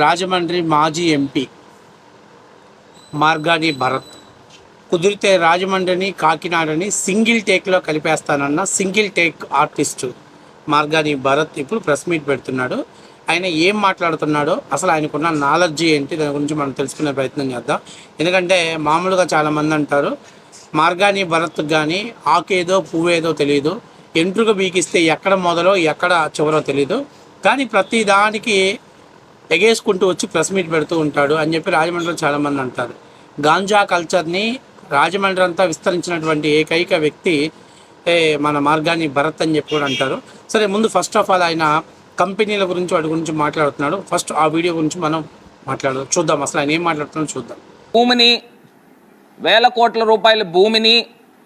రాజమండ్రి మాజీ ఎంపీ మార్గాని భరత్. కుదిరితే రాజమండ్రిని కాకినాడని సింగిల్ టేక్లో కలిపేస్తానన్న single take artist Margani Bharat ఇప్పుడు ప్రెస్ మీట్ పెడుతున్నాడు. ఆయన ఏం మాట్లాడుతున్నాడో అసలు ఆయనకున్న నాలెడ్జ్ ఏంటి దాని గురించి మనం తెలుసుకునే ప్రయత్నం చేద్దాం. ఎందుకంటే మామూలుగా చాలామంది అంటారు మార్గాని భరత్ కానీ ఆకేదో పువ్వేదో తెలియదు ఎంట్రుక బీకిస్తే ఎక్కడ మొదలో ఎక్కడ చివరో తెలియదు కానీ ప్రతి దానికి ఎగేసుకుంటూ వచ్చి ప్రెస్ మీట్ పెడుతూ ఉంటాడు అని చెప్పి రాజమండ్రిలో చాలామంది అంటారు. గాంజా కల్చర్ని రాజమండ్రి అంతా విస్తరించినటువంటి ఏకైక వ్యక్తి మన మార్గాన్ని భరత్ అని చెప్పి కూడా అంటారు. సరే ముందు ఫస్ట్ ఆఫ్ ఆల్ ఆయన కంపెనీల గురించి వాటి గురించి మాట్లాడుతున్నాడు. ఫస్ట్ ఆ వీడియో గురించి మనం మాట్లాడదాం. చూద్దాం అసలు ఆయన ఏం మాట్లాడుతున్నాం చూద్దాం. భూమిని వేల కోట్ల రూపాయల భూమిని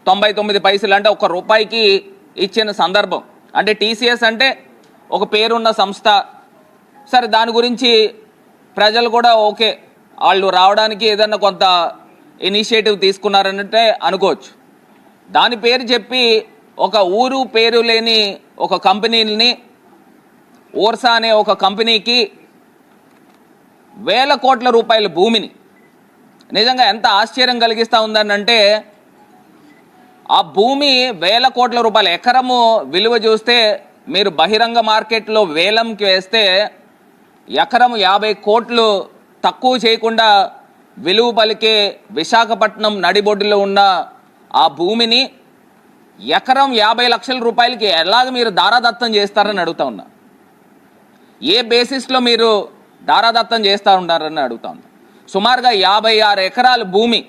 తొంభై తొమ్మిది పైసలు అంటే ఒక రూపాయికి ఇచ్చిన సందర్భం. అంటే టీసీఎస్ అంటే ఒక పేరున్న సంస్థ సరే దాని గురించి ప్రజలు కూడా ఓకే. వాళ్ళు రావడానికి ఏదన్నా కొంత ఇనిషియేటివ్ తీసుకున్నారంటే అనుకోవచ్చు. దాని పేరు చెప్పి ఒక ఊరు పేరు లేని ఒక కంపెనీని ఓర్సా అనే ఒక కంపెనీకి వేల కోట్ల రూపాయల భూమిని నిజంగా ఎంత ఆశ్చర్యం కలిగిస్తూ ఉందని అంటే ఆ భూమి వేల కోట్ల రూపాయల ఎకరము విలువ చూస్తే మీరు బహిరంగ మార్కెట్లో వేలంకి వేస్తే ఎకరము యాభై కోట్లు తక్కువ చేయకుండా విలువ పలికే విశాఖపట్నం నడిబొడ్డులో ఉన్న ఆ భూమిని ఎకరం యాభై లక్షల రూపాయలకి ఎలాగ మీరు దారాదత్తం చేస్తారని అడుగుతా ఉన్నా. ఏ బేసిస్లో మీరు దారాదత్తం చేస్తూ ఉన్నారని అడుగుతా ఉన్నా. సుమారుగా యాభై ఆరు ఎకరాల భూమి.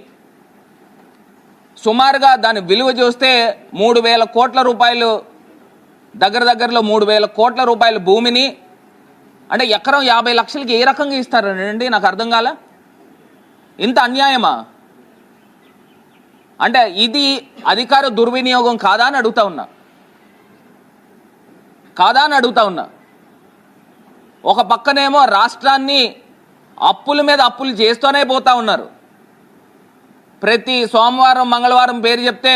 సుమారుగా దాని విలువ చూస్తే మూడు వేల కోట్ల రూపాయలు దగ్గర దగ్గరలో మూడు వేల కోట్ల రూపాయల భూమిని అంటే ఎకరం యాభై లక్షలకి ఏ రకంగా ఇస్తారండి? నాకు అర్థం కాల. ఇంత అన్యాయమా? అంటే ఇది అధికార దుర్వినియోగం కాదా అని అడుగుతా ఉన్నా. కాదా అని అడుగుతా ఉన్నా. ఒక పక్కనేమో రాష్ట్రాన్ని అప్పుల మీద అప్పులు చేస్తూనే పోతా ఉన్నారు. ప్రతి సోమవారం మంగళవారం పేరు చెప్తే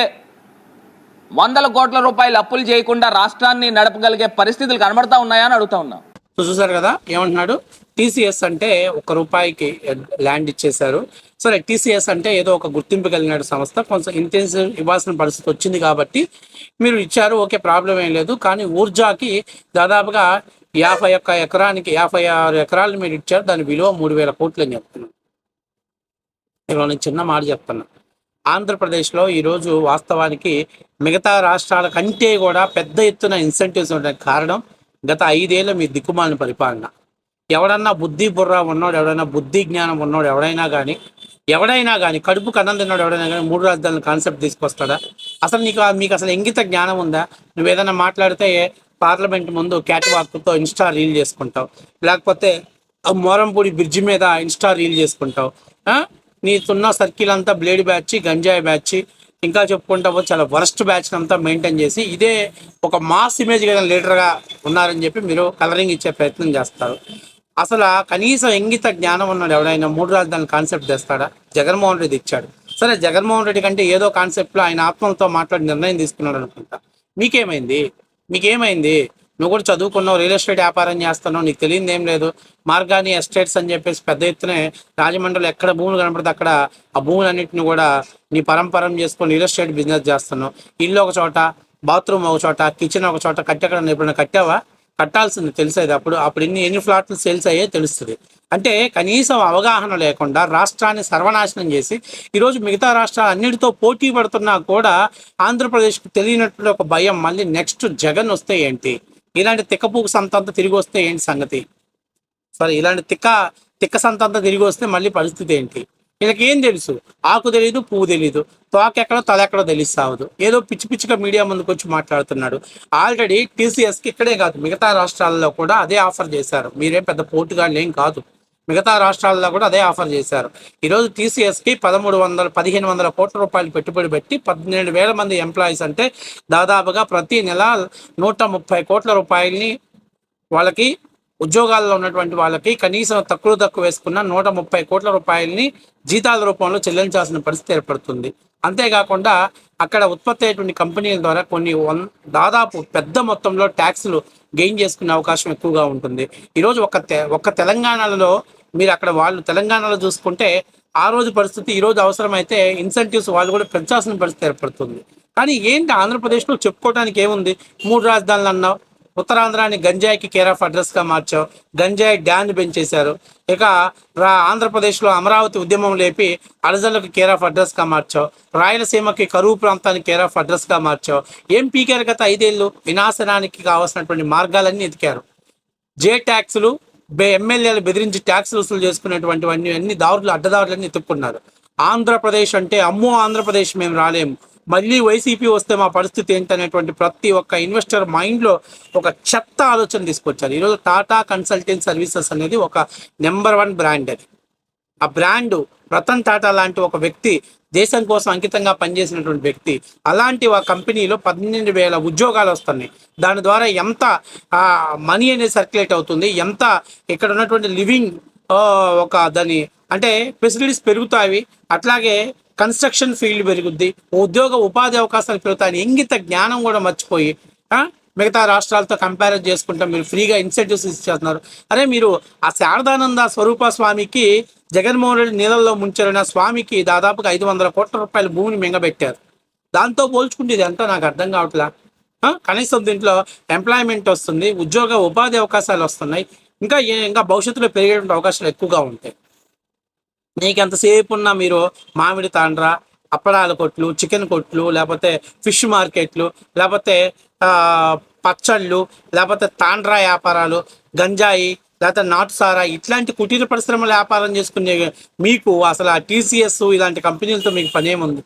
వందల కోట్ల రూపాయలు అప్పులు చేయకుండా రాష్ట్రాన్ని నడపగలిగే పరిస్థితులు కనబడతా ఉన్నాయా అని అడుగుతా ఉన్నా. చూసారు కదా ఏమంటున్నాడు? టీసీఎస్ అంటే ఒక రూపాయికి ల్యాండ్ ఇచ్చేశారు. సరే టీసీఎస్ అంటే ఏదో ఒక గుర్తింపు కలిగిన సంస్థ కొంచెం ఇంటెన్సివ్ ఇవ్వాల్సిన పరిస్థితి వచ్చింది కాబట్టి మీరు ఇచ్చారు ఓకే ప్రాబ్లం ఏం లేదు. కానీ ఊర్జాకి దాదాపుగా యాభై ఒక్క ఎకరానికి యాభై ఆరు ఎకరాలు మీరు ఇచ్చారు దాని విలువ మూడు వేల కోట్లు అని చెప్తున్నాను నేను చిన్న మాట చెప్తున్నా. ఆంధ్రప్రదేశ్లో ఈరోజు వాస్తవానికి మిగతా రాష్ట్రాల కంటే కూడా పెద్ద ఎత్తున ఇన్సెంటివ్స్ ఉండడానికి కారణం గత ఐదేళ్ళు మీ దిక్కుమాలిన పరిపాలన. ఎవడన్నా బుద్ధి బుర్ర ఉన్నోడు ఎవడైనా బుద్ధి జ్ఞానం ఉన్నోడు ఎవడైనా కానీ ఎవడైనా కానీ కడుపు కన్నం తిన్నాడు ఎవడైనా కానీ మూడు రాజధానుల కాన్సెప్ట్ తీసుకొస్తాడా? అసలు నీకు మీకు అసలు ఇంగిత జ్ఞానం ఉందా? నువ్వు ఏదైనా మాట్లాడితే పార్లమెంట్ ముందు క్యాట్వాక్తో ఇన్స్టా రీల్ చేసుకుంటావు. లేకపోతే మోరంపూడి బ్రిడ్జి మీద ఇన్స్టా రీల్ చేసుకుంటావు. నీ నీకున్న సర్కిల్ అంతా బ్లేడ్ బ్యాచ్ గంజాయి బ్యాచ్ ఇంకా చెప్పుకుంటా పోతే చాలా వరస్ట్ బ్యాచ్ అంతా మెయింటైన్ చేసి ఇదే ఒక మాస్ ఇమేజ్ కదా లీడర్గా ఉన్నారని చెప్పి మీరు కలరింగ్ ఇచ్చే ప్రయత్నం చేస్తారు. అసలు కనీసం ఇంగిత జ్ఞానం ఉన్నాడు ఎవడైనా మూడు రాజధాని కాన్సెప్ట్ తెస్తాడా? జగన్మోహన్ రెడ్డి ఇచ్చాడు. సరే జగన్మోహన్ రెడ్డి కంటే ఏదో కాన్సెప్ట్లో ఆయన ఆత్మలతో మాట్లాడి నిర్ణయం తీసుకున్నాడు అనుకుంటా. మీకేమైంది? మీకేమైంది? నువ్వు కూడా చదువుకున్నావు రియల్ ఎస్టేట్ వ్యాపారం చేస్తున్నావు నీకు తెలియదు ఏం లేదు. మార్గాని ఎస్టేట్స్ అని చెప్పేసి పెద్ద ఎత్తున రాజమండ్రిలో ఎక్కడ భూములు కనపడితే అక్కడ ఆ భూములన్నింటిని కూడా నీ పరంపరం చేసుకొని రియల్ ఎస్టేట్ బిజినెస్ చేస్తున్నావు. ఇల్లు ఒక చోట బాత్రూమ్ ఒక చోట కిచెన్ ఒక చోట కట్టెక్కడ ఎప్పుడైనా కట్టావా? కట్టాల్సింది తెలిసేది. అప్పుడు అప్పుడు ఎన్ని ఎన్ని ఫ్లాట్లు సేల్స్ అయ్యే తెలుస్తుంది. అంటే కనీసం అవగాహన లేకుండా రాష్ట్రాన్ని సర్వనాశనం చేసి ఈరోజు మిగతా రాష్ట్రాలు అన్నిటితో పోటీ పడుతున్నా కూడా ఆంధ్రప్రదేశ్కి తెలియనట్లు ఒక భయం మళ్ళీ నెక్స్ట్ జగన్ వస్తే ఏంటి? ఇలాంటి తిక్కపూకు సంతంతా తిరిగి వస్తే ఏంటి సంగతి? సరే ఇలాంటి తిక్క తిక్క సంతంతా తిరిగి వస్తే మళ్ళీ పరిస్థితి ఏంటి? వీళ్ళకి ఏం తెలుసు? ఆకు తెలియదు పువ్వు తెలియదు తోకెక్కడో తలెక్కడో తెలిసి సావదు ఏదో పిచ్చి పిచ్చిగా మీడియా ముందుకు వచ్చి మాట్లాడుతున్నాడు. ఆల్రెడీ టీసీఎస్కి ఇక్కడే కాదు మిగతా రాష్ట్రాల్లో కూడా అదే ఆఫర్ చేశారు. మీరేం పెద్ద పోటుగాళ్ళు ఏం కాదు. మిగతా రాష్ట్రాల్లో కూడా అదే ఆఫర్ చేశారు. ఈరోజు టీసీఎస్కి పదమూడు వందల పదిహేను వందల కోట్ల రూపాయలు పెట్టుబడి పెట్టి పద్దెనిమిది వేల మంది ఎంప్లాయీస్ అంటే దాదాపుగా ప్రతి నెల నూట ముప్పై కోట్ల రూపాయలని వాళ్ళకి ఉద్యోగాల్లో ఉన్నటువంటి వాళ్ళకి కనీసం తక్కువ తక్కువ వేసుకున్న నూట ముప్పై కోట్ల రూపాయలని జీతాల రూపంలో చెల్లించాల్సిన పరిస్థితి ఏర్పడుతుంది. అంతేకాకుండా అక్కడ ఉత్పత్తి అయ్యేటువంటి కంపెనీల ద్వారా కొన్ని వన్ దాదాపు పెద్ద మొత్తంలో ట్యాక్స్లు గెయిన్ చేసుకునే అవకాశం ఎక్కువగా ఉంటుంది. ఈరోజు ఒక తె- ఒక్క తెలంగాణలో మీరు అక్కడ వాళ్ళు తెలంగాణలో చూసుకుంటే ఆ రోజు పరిస్థితి ఈ రోజు అవసరమైతే ఇన్సెంటివ్స్ వాళ్ళు కూడా పెంచాల్సిన పరిస్థితి ఏర్పడుతుంది. కానీ ఏంటి ఆంధ్రప్రదేశ్లో చెప్పుకోవడానికి ఏముంది? మూడు రాజధానులు అన్నావు. ఉత్తరాంధ్రాని గంజాయికి కేర్ ఆఫ్ అడ్రస్గా మార్చావు. గంజాయి డ్యాన్ పెంచేశారు. ఇక రా ఆంధ్రప్రదేశ్లో అమరావతి ఉద్యమం లేపి అడజలకు కేర్ ఆఫ్ అడ్రస్గా మార్చావు. రాయలసీమకి కరువు ప్రాంతానికి కేర్ ఆఫ్ అడ్రస్గా మార్చావు. ఏం పీకారు గత ఐదేళ్ళు? వినాశనానికి కావాల్సినటువంటి మార్గాలన్నీ ఎతికారు. జే ట్యాక్సులు ఎమ్మెల్యేలు బెదిరించి ట్యాక్సులు వసూలు చేసుకునేటువంటి అన్ని అన్ని దారులు అడ్డదారులన్నీ తిప్పుకున్నారు. ఆంధ్రప్రదేశ్ అంటే అమ్మో ఆంధ్రప్రదేశ్ మేము రాలేము. మళ్ళీ వైసీపీ వస్తే మా పరిస్థితి ఏంటనేటువంటి ప్రతి ఒక్క ఇన్వెస్టర్ మైండ్లో ఒక చెత్త ఆలోచన తీసుకొచ్చారు. ఈరోజు టాటా కన్సల్టెంట్ సర్వీసెస్ అనేది ఒక నెంబర్ వన్ బ్రాండ్ అది. ఆ బ్రాండ్ రతన్ టాటా లాంటి ఒక వ్యక్తి దేశం కోసం అంకితంగా పనిచేసినటువంటి వ్యక్తి. అలాంటి ఆ కంపెనీలో పన్నెండు వేల ఉద్యోగాలు వస్తున్నాయి. దాని ద్వారా ఎంత మనీ అనేది సర్క్యులేట్ అవుతుంది. ఎంత ఇక్కడ ఉన్నటువంటి లివింగ్ ఒక దాని అంటే ఫెసిలిటీస్ పెరుగుతాయి. అట్లాగే కన్స్ట్రక్షన్ ఫీల్డ్ పెరుగుద్ది. ఉద్యోగ ఉపాధి అవకాశాలు పెరుగుతాయి. ఇంగిత జ్ఞానం కూడా మర్చిపోయి మిగతా రాష్ట్రాలతో కంపేర్ చేసుకుంటే మీరు ఫ్రీగా ఇన్సెంటివ్స్ ఇచ్చేస్తున్నారు. అరే మీరు ఆ శారదానంద స్వరూప స్వామికి జగన్మోహన్ రెడ్డి నీళ్ళల్లో ముంచిన స్వామికి దాదాపుగా ఐదు వందల కోట్ల రూపాయల భూమిని మింగబెట్టారు. దాంతో పోల్చుకుంటే ఇది అంతా నాకు అర్థం కావట్లా? కనీసం దీంట్లో ఎంప్లాయ్మెంట్ వస్తుంది ఉద్యోగ ఉపాధి అవకాశాలు వస్తున్నాయి ఇంకా ఇంకా భవిష్యత్తులో పెరిగేటువంటి అవకాశాలు ఎక్కువగా ఉంటాయి. నీకు ఎంతసేపు ఉన్నా మీరు మామిడి తాండ్ర అప్పడాల కొట్లు చికెన్ కొట్లు లేకపోతే ఫిష్ మార్కెట్లు లేకపోతే పచ్చళ్ళు లేకపోతే తాండ్రా వ్యాపారాలు గంజాయి లేకపోతే నాటు సారా ఇట్లాంటి కుటీర పరిశ్రమల వ్యాపారం చేసుకునే మీకు అసలు ఆ టీసీఎస్ ఇలాంటి కంపెనీలతో మీకు పనేముంది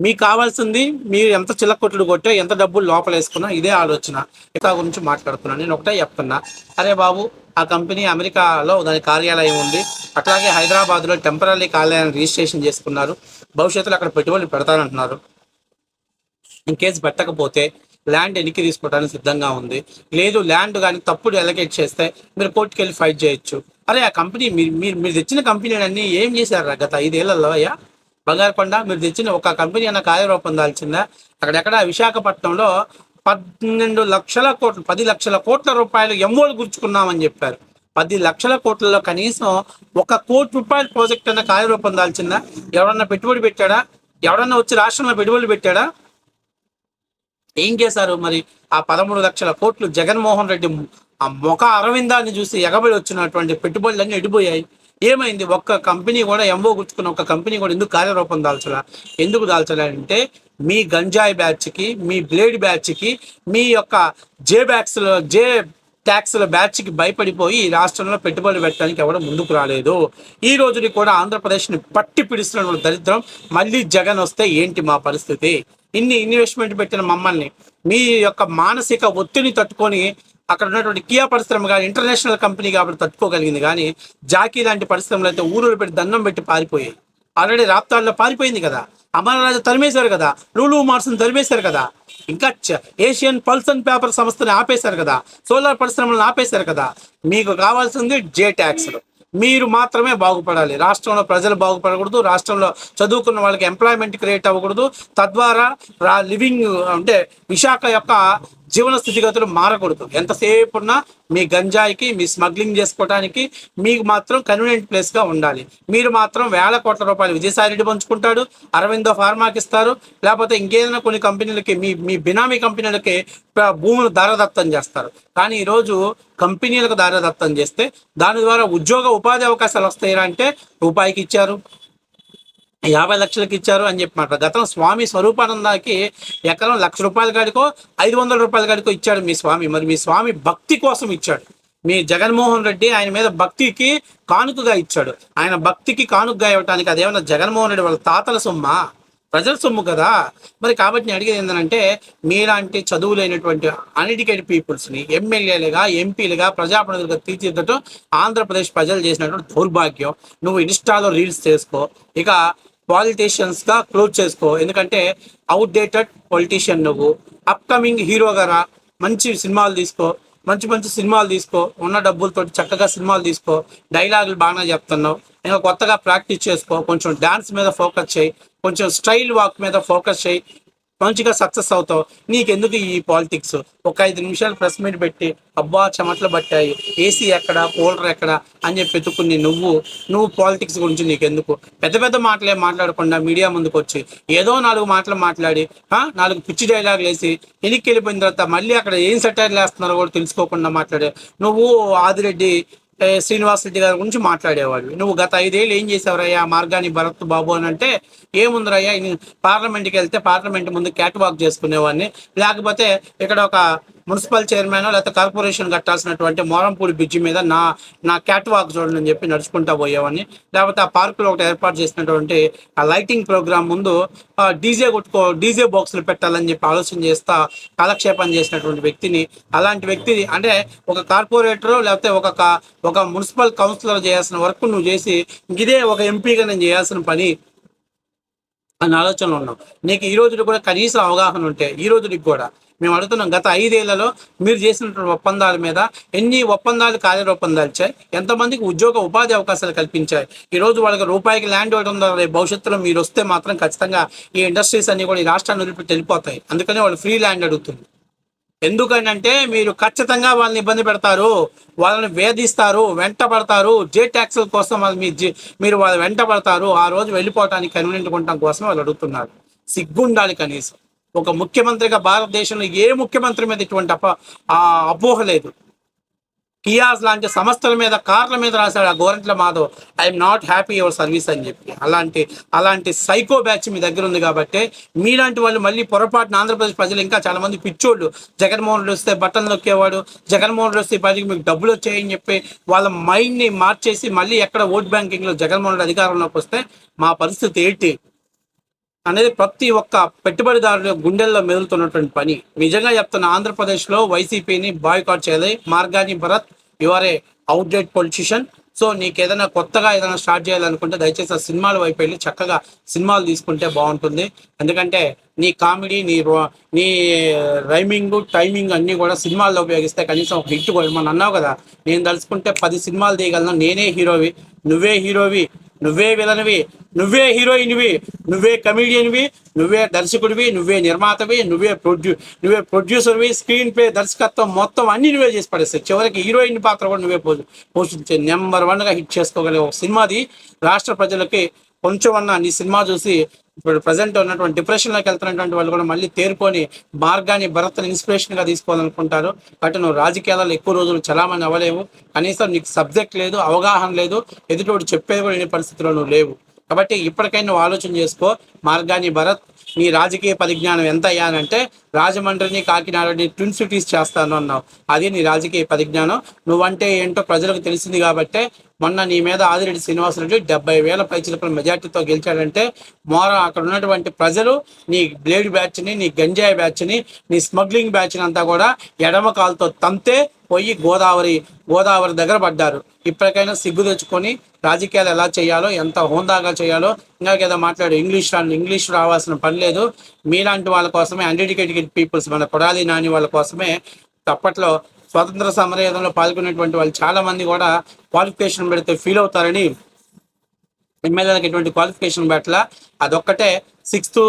మీకు కావాల్సింది మీరు ఎంత చిల్లకొట్లు కొట్టో ఎంత డబ్బులు లోపల వేసుకున్నా ఇదే ఆలోచన. ఇక గురించి మాట్లాడుతున్నాను నేను ఒకటే చెప్తున్నా. అరే బాబు ఆ కంపెనీ అమెరికాలో దాని కార్యాలయం ఉంది. అట్లాగే హైదరాబాద్లో టెంపరీ కార్యాలయం రిజిస్ట్రేషన్ చేసుకున్నారు. భవిష్యత్తులో అక్కడ పెట్టుబడులు పెడతానంటున్నారు. ఇన్ కేసు పెట్టకపోతే ల్యాండ్ ఎనికి తీసుకోవడానికి సిద్ధంగా ఉంది. లేదు ల్యాండ్ కానీ తప్పుడు ఎలకేట్ చేస్తే మీరు కోర్టుకి వెళ్ళి ఫైట్ చేయొచ్చు. అరే ఆ కంపెనీ మీరు మీరు మీరు తెచ్చిన కంపెనీలన్నీ ఏం చేశారు గత ఐదేళ్ళలో అయ్యా? బంగారకొండ మీరు తెచ్చిన ఒక కంపెనీ అన్న కార్యరూపం దాల్చిందా? అక్కడెక్కడ విశాఖపట్నంలో పన్నెండు లక్షల కోట్లు పది లక్షల కోట్ల రూపాయలు ఎంఓలు గుర్చుకున్నామని చెప్పారు. పది లక్షల కోట్లలో కనీసం ఒక కోటి రూపాయల ప్రాజెక్ట్ అన్న కార్యరూపం దాల్చిందా? ఎవరన్నా పెట్టుబడి పెట్టాడా? ఎవరన్నా వచ్చి రాష్ట్రంలో పెట్టుబడులు పెట్టాడా? ఏం చేశారు మరి ఆ పదమూడు లక్షల కోట్లు? జగన్మోహన్ రెడ్డి ఆ మొఖ అరవిందాన్ని చూసి ఎగబడి వచ్చినటువంటి పెట్టుబడులన్నీ ఎడిపోయాయి. ఏమైంది? ఒక్క కంపెనీ కూడా ఎంఓ గుర్తుకున్న ఒక కంపెనీ కూడా ఎందుకు కార్యరూపం దాల్చలా? ఎందుకు దాల్చలే అంటే మీ గంజాయి బ్యాచ్కి మీ బ్లేడ్ బ్యాచ్కి మీ యొక్క జే బ్యాగ్స్లో జే ట్యాక్స్ల బ్యాచ్కి భయపడిపోయి రాష్ట్రంలో పెట్టుబడులు పెట్టడానికి ఎవరు ముందుకు రాలేదు. ఈ రోజుని కూడా ఆంధ్రప్రదేశ్ని పట్టి పిడుస్తున్న దరిద్రం. మళ్ళీ జగన్ వస్తే ఏంటి మా పరిస్థితి? ఇన్ని ఇన్వెస్ట్మెంట్ పెట్టిన మమ్మల్ని మీ యొక్క మానసిక ఒత్తిడిని తట్టుకొని అక్కడ ఉన్నటువంటి కియా పరిశ్రమ కానీ ఇంటర్నేషనల్ కంపెనీ కాబట్టి తట్టుకోగలిగింది. కానీ జాకీ లాంటి పరిశ్రమలు అయితే ఊరూరు పెట్టి దండం పెట్టి పారిపోయాయి. ఆల్రెడీ రాప్తాడులో పారిపోయింది కదా. అమరరాజు తరిమేశారు కదా. లూలు మార్సును తరిమేశారు కదా. ఇంకా ఏషియన్ ఏషియన్ పల్సన్ పేపర్ సంస్థని ఆపేశారు కదా. సోలార్ పరిశ్రమలను ఆపేశారు కదా. మీకు కావాల్సింది జే ట్యాక్స్ మీరు మాత్రమే బాగుపడాలి. రాష్ట్రంలో ప్రజలు బాగుపడకూడదు. రాష్ట్రంలో చదువుకున్న వాళ్ళకి ఎంప్లాయ్మెంట్ క్రియేట్ అవ్వకూడదు. తద్వారా లివింగ్ అంటే విశాఖ యొక్క జీవన స్థితిగతులు మారకూడదు. ఎంతసేపు ఉన్నా మీ గంజాయికి మీ స్మగ్లింగ్ చేసుకోవడానికి మీకు మాత్రం కన్వీనియంట్ ప్లేస్గా ఉండాలి. మీరు మాత్రం వేల కోట్ల రూపాయలు విజయసాయి రెడ్డి పంచుకుంటాడు అరవిందో ఫార్మాకి ఇస్తారు లేకపోతే ఇంకేదైనా కొన్ని కంపెనీలకి మీ మీ బినామీ కంపెనీలకి భూములు దారదత్తం చేస్తారు. కానీ ఈరోజు కంపెనీలకు దారదత్తం చేస్తే దాని ద్వారా ఉద్యోగ ఉపాధి అవకాశాలు వస్తాయా అంటే రూపాయికి ఇచ్చారు. యాభై లక్షలకి ఇచ్చారు అని చెప్పి మాట గతం స్వామి స్వరూపానందాకి ఎకరం లక్ష రూపాయల కాడికో ఐదు వందల రూపాయల కాడికో ఇచ్చాడు మీ స్వామి. మరి మీ స్వామి భక్తి కోసం ఇచ్చాడు. మీ జగన్మోహన్ రెడ్డి ఆయన మీద భక్తికి కానుకగా ఇచ్చాడు. ఆయన భక్తికి కానుకగా ఇవ్వటానికి అదేమన్నా జగన్మోహన్ రెడ్డి వాళ్ళ తాతల సొమ్మా? ప్రజల సొమ్ము కదా. మరి కాబట్టి నేను అడిగేది ఏంటంటే మీలాంటి చదువు లేనటువంటి అన్ఎడ్యుకేటెడ్ పీపుల్స్ని ఎమ్మెల్యేలుగా ఎంపీలుగా ప్రజాప్రతినిధులుగా తీర్చిదిద్దటం ఆంధ్రప్రదేశ్ ప్రజలు చేసినటువంటి దౌర్భాగ్యం. నువ్వు ఇన్స్టాలో రీల్స్ చేసుకో. ఇక పాలిటీషియన్స్గా క్లోజ్ చేసుకో. ఎందుకంటే అవుట్ డేటెడ్ పొలిటీషియన్ నువ్వు అప్కమింగ్ హీరోగా రా. మంచి సినిమాలు తీసుకో. మంచి మంచి సినిమాలు తీసుకో. ఉన్న డబ్బులతో చక్కగా సినిమాలు తీసుకో. డైలాగులు బాగానే చెప్తున్నావు. ఇంకా కొత్తగా ప్రాక్టీస్ చేసుకో. కొంచెం డాన్స్ మీద ఫోకస్ చేయి. కొంచెం స్టైల్ వాక్ మీద ఫోకస్ చేయి. మంచిగా సక్సెస్ అవుతావు. నీకెందుకు ఈ పాలిటిక్స్? ఒక ఐదు నిమిషాలు ప్రెస్ మీట్ పెట్టి అబ్బా చెమట్లు పట్టాయి. ఏసీ ఎక్కడ? కూలర్ ఎక్కడ? అని చెప్పి వెతుక్కుని నువ్వు నువ్వు పాలిటిక్స్ గురించి నీకెందుకు? పెద్ద పెద్ద మాటలే మాట్లాడకుండా మీడియా ముందుకు వచ్చి ఏదో నాలుగు మాటలు మాట్లాడి నాలుగు పిచ్చి డైలాగులు వేసి వెనక్కి వెళ్ళిపోయిన తర్వాత మళ్ళీ అక్కడ ఏం సెటైర్లు వేస్తున్నారో కూడా తెలుసుకోకుండా మాట్లాడే. నువ్వు ఆదిరెడ్డి శ్రీనివాసరెడ్డి గారి గురించి మాట్లాడేవాడు. నువ్వు గత ఐదేళ్ళు ఏం చేసావురయ్యా? మార్గాని భరత్ బాబు అని అంటే ఏముందిరయ్యా? పార్లమెంట్కి వెళ్తే పార్లమెంట్ ముందు క్యాట్ వాక్ చేసుకునేవాడిని. లేకపోతే ఇక్కడ ఒక మున్సిపల్ చైర్మన్ లేకపోతే కార్పొరేషన్ కట్టాల్సినటువంటి మోరంపూడి బ్రిడ్జి మీద నా నా క్యాట్ వాక్ చూడండి అని చెప్పి నడుచుకుంటా పోయేవాడిని. లేకపోతే ఆ పార్కులో ఒకటి ఏర్పాటు చేసినటువంటి ఆ లైటింగ్ ప్రోగ్రామ్ ముందు డీజే కొట్టుకో డీజే బాక్సులు పెట్టాలని చెప్పి ఆలోచన చేస్తా కాలక్షేపం చేసినటువంటి వ్యక్తిని. అలాంటి వ్యక్తి అంటే ఒక కార్పొరేటర్ లేకపోతే ఒక ఒక మున్సిపల్ కౌన్సిలర్ చేయాల్సిన వర్క్ నువ్వు చేసి ఇదే ఒక ఎంపీగా నేను చేయాల్సిన పని. అని ఆలోచనలో ఉన్నాం. నీకు ఈ రోజు కూడా కనీసం అవగాహన ఉంటే ఈ రోజునికి కూడా మేము అడుగుతున్నాం గత ఐదేళ్ళలో మీరు చేసినటువంటి ఒప్పందాల మీద ఎన్ని ఒప్పందాలు కార్యరూపందాలు ఇచ్చాయి ఎంతమందికి ఉద్యోగ ఉపాధి అవకాశాలు కల్పించాయి ఈ రోజు వాళ్ళకి రూపాయికి ల్యాండ్ ఒకటి ద్వారా భవిష్యత్తులో మీరు వస్తే మాత్రం ఖచ్చితంగా ఈ ఇండస్ట్రీస్ అన్ని కూడా ఈ రాష్ట్రాన్ని వదిలిపెట్టి వెళ్ళిపోతాయి. అందుకనే వాళ్ళు ఫ్రీ ల్యాండ్ అడుగుతుంది ఎందుకనంటే మీరు ఖచ్చితంగా వాళ్ళని ఇబ్బంది పెడతారు వాళ్ళని వేధిస్తారు వెంట పడతారు. జే ట్యాక్సుల కోసం వాళ్ళు మీ జే- మీరు వాళ్ళు వెంట పడతారు. ఆ రోజు వెళ్ళిపోవటానికి కన్వీనియంట్ ఉండటం కోసం వాళ్ళు అడుగుతున్నారు. సిగ్గుండాలి కనీసం. ఒక ముఖ్యమంత్రిగా భారతదేశంలో ఏ ముఖ్యమంత్రి మీద ఇటువంటి అప అపోహ లేదు. కియాస్ లాంటి సంస్థల మీద కార్ల మీద రాశాడు ఆ Gorantla Madhav. I'm not happy your service అని చెప్పి. అలాంటి అలాంటి సైకో బ్యాచ్ మీ దగ్గర ఉంది కాబట్టి మీలాంటి వాళ్ళు మళ్ళీ పొరపాటున ఆంధ్రప్రదేశ్ ప్రజలు ఇంకా చాలా మంది పిచ్చోళ్ళు. జగన్మోహన్ రెడ్డి వస్తే బట్టలు నొక్కేవాడు జగన్మోహన్ రెడ్డి వస్తే పదికి మీకు డబ్బులు వచ్చాయని చెప్పి వాళ్ళ మైండ్ని మార్చేసి మళ్ళీ ఎక్కడ ఓట్ బ్యాంకింగ్లో జగన్మోహన్ రెడ్డి అధికారంలోకి వస్తే మా పరిస్థితి ఏంటి? అనేది ప్రతి ఒక్క పెట్టుబడిదారుల గుండెల్లో మెదులుతున్నటువంటి పని. నిజంగా చెప్తున్న ఆంధ్రప్రదేశ్లో వైసీపీని బాయ్కాట్ చేయాలి. Margani Bharat your a outdate politician so నీకు ఏదైనా కొత్తగా ఏదైనా స్టార్ట్ చేయాలనుకుంటే దయచేసి ఆ సినిమాల వైపు వెళ్ళి చక్కగా సినిమాలు తీసుకుంటే బాగుంటుంది. ఎందుకంటే నీ కామెడీ నీ నీ రైమింగ్ టైమింగ్ అన్నీ కూడా సినిమాల్లో ఉపయోగిస్తే కనీసం ఒక హిట్ కూడా. మనం అన్నావు కదా? నేను తలుచుకుంటే పది సినిమాలు తీయగలను. నేనే హీరోవి. నువ్వే హీరోవి. నువ్వే విలనివి నువ్వే హీరోయిన్వి నువ్వే కమీడియన్వి నువ్వే దర్శకుడివి నువ్వే నిర్మాతవి నువ్వే ప్రొడ్యూ నువ్వే ప్రొడ్యూసర్వి స్క్రీన్ ప్లే దర్శకత్వం మొత్తం అన్ని నువ్వే చేసి పడేస్తాయి చివరికి హీరోయిన్ పాత్ర కూడా నువ్వే పో పోషించే నెంబర్ వన్గా హిట్ చేసుకోగలిగే ఒక సినిమాది రాష్ట్ర ప్రజలకి కొంచెం అన్న నీ సినిమా చూసి ఇప్పుడు ప్రజెంట్ ఉన్నటువంటి డిప్రెషన్లోకి వెళ్తున్నటువంటి వాళ్ళు కూడా మళ్ళీ తేరుకొని మార్గాన్ని భరత్ని ఇన్స్పిరేషన్గా తీసుకోవాలనుకుంటారు. బట్ నువ్వు రాజకీయాలలో ఎక్కువ రోజులు చలామణి అవ్వలేవు. కనీసం నీకు సబ్జెక్ట్ లేదు అవగాహన లేదు ఎదుటోడు చెప్పేది కూడా వినే పరిస్థితిలో నువ్వు లేవు. కాబట్టి ఇప్పటికైనా నువ్వు ఆలోచన చేసుకో మార్గాన్ని భరత్ నీ రాజకీయ పరిజ్ఞానం ఎంత అయ్యానంటే రాజమండ్రిని కాకినాడని ట్విన్ సిటీస్ చేస్తాను అన్నావు. అది నీ రాజకీయ పరిజ్ఞానం. నువ్వంటే ఏంటో ప్రజలకు తెలిసింది కాబట్టే మొన్న నీ మీద ఆదిరెడ్డి శ్రీనివాసరెడ్డి డెబ్బై వేల పైచిలకల మెజార్టీతో గెలిచాడంటే మోర అక్కడ ఉన్నటువంటి ప్రజలు నీ బ్లేడ్ బ్యాచ్ని నీ గంజాయి బ్యాచ్ని నీ స్మగ్లింగ్ బ్యాచ్ని అంతా కూడా ఎడమ కాలుతో తంతే పోయి గోదావరి గోదావరి దగ్గర పడ్డారు. ఇప్పటికైనా సిగ్గు తెచ్చుకొని రాజకీయాలు ఎలా చేయాలో ఎంత హోందాగా చేయాలో ఇంకా ఏదో మాట్లాడు ఇంగ్లీష్ రాని ఇంగ్లీష్ రావాల్సిన పని లేదు. మీలాంటి వాళ్ళ కోసమే అన్ఎడ్యుకేటెడ్ పీపుల్స్ మన కొడాలి నాని వాళ్ళ కోసమే తప్పట్లో స్వాతంత్ర సమరయుధంలో పాల్గొనేటువంటి వాళ్ళు చాలా మంది కూడా క్వాలిఫికేషన్ పెడితే ఫీల్ అవుతారని ఎమ్మెల్యేలకు ఎటువంటి క్వాలిఫికేషన్ పెట్టాల. అదొక్కటే. Sixth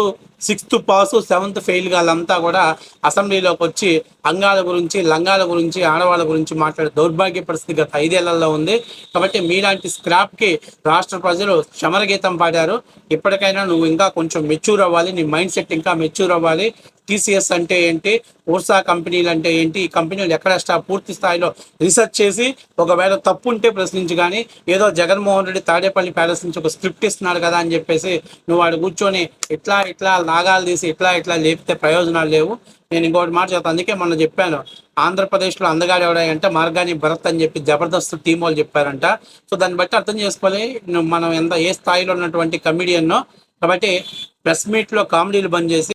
sixth pass seventh fail వాళ్ళంతా కూడా అసెంబ్లీలోకి వచ్చి అంగాల గురించి లంగాల గురించి ఆడవాళ్ళ గురించి మాట్లాడే దౌర్భాగ్య పరిస్థితి గత ఐదేళ్ళలో ఉంది. కాబట్టి మీలాంటి స్క్రాప్కి రాష్ట్ర ప్రజలు క్షమరగీతం పాడారు. ఇప్పటికైనా నువ్వు ఇంకా కొంచెం మెచ్యూర్ అవ్వాలి నీ మైండ్ సెట్ ఇంకా మెచ్యూర్ అవ్వాలి. టీసీఎస్ అంటే ఏంటి? ఊర్సా కంపెనీలు అంటే ఏంటి? ఈ కంపెనీలు ఎక్కడ స్టా పూర్తి స్థాయిలో రీసెర్చ్ చేసి ఒకవేళ తప్పు ఉంటే ప్రశ్నించి కానీ ఏదో జగన్మోహన్ రెడ్డి తాడేపల్లి ప్యాలెస్ నుంచి ఒక స్క్రిప్ట్ ఇస్తున్నాడు కదా అని చెప్పేసి నువ్వు వాడు కూర్చొని ఇట్లా ఇట్లా నాగాలు తీసి ఇట్లా ఇట్లా లేపితే ప్రయోజనాలు లేవు. నేను ఇంకోటి మాట చెప్తాను అందుకే మొన్న చెప్పాను. ఆంధ్రప్రదేశ్లో అందగాడు ఎవడాయంటే మార్గాని భరత్ అని చెప్పి జబర్దస్త్ టీం వాళ్ళు చెప్పారంట. సో దాన్ని బట్టి అర్థం చేసుకోవాలి. మనం ఎంత ఏ స్థాయిలో ఉన్నటువంటి కమిడియన్నో కాబట్టి ప్రెస్ మీట్లో కామెడీలు బంద్ చేసి